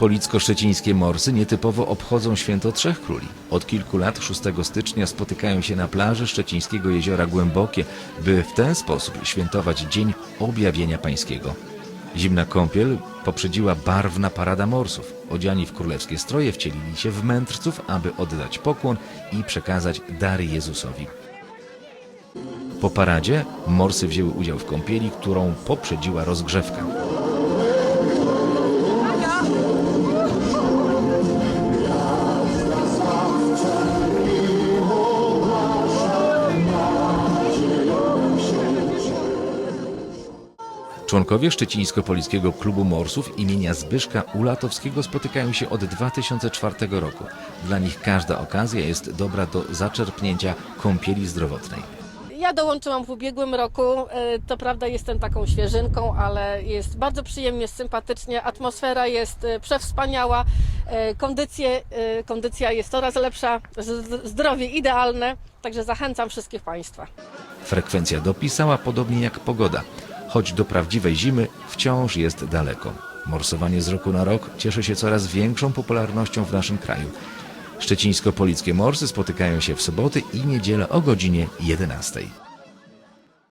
Policko-szczecińskie morsy nietypowo obchodzą święto Trzech Króli. Od kilku lat 6 stycznia spotykają się na plaży szczecińskiego jeziora Głębokie, by w ten sposób świętować Dzień Objawienia Pańskiego. Zimna kąpiel poprzedziła barwna parada morsów. Odziani w królewskie stroje wcielili się w mędrców, aby oddać pokłon i przekazać dary Jezusowi. Po paradzie morsy wzięły udział w kąpieli, którą poprzedziła rozgrzewka. Członkowie Szczecińsko-Polickiego Klubu Morsów imienia Zbyszka Ulatowskiego spotykają się od 2004 roku. Dla nich każda okazja jest dobra do zaczerpnięcia kąpieli zdrowotnej. Ja dołączyłam w ubiegłym roku. E, To prawda, jestem taką świeżynką, ale jest bardzo przyjemnie, sympatycznie. Atmosfera jest e, przewspaniała. E, Kondycje, kondycja jest coraz lepsza, zdrowie idealne. Także zachęcam wszystkich Państwa. Frekwencja dopisała podobnie jak pogoda, choć do prawdziwej zimy wciąż jest daleko. Morsowanie z roku na rok cieszy się coraz większą popularnością w naszym kraju. Szczecińsko-Polickie Morsy spotykają się w soboty i niedzielę o godzinie 11.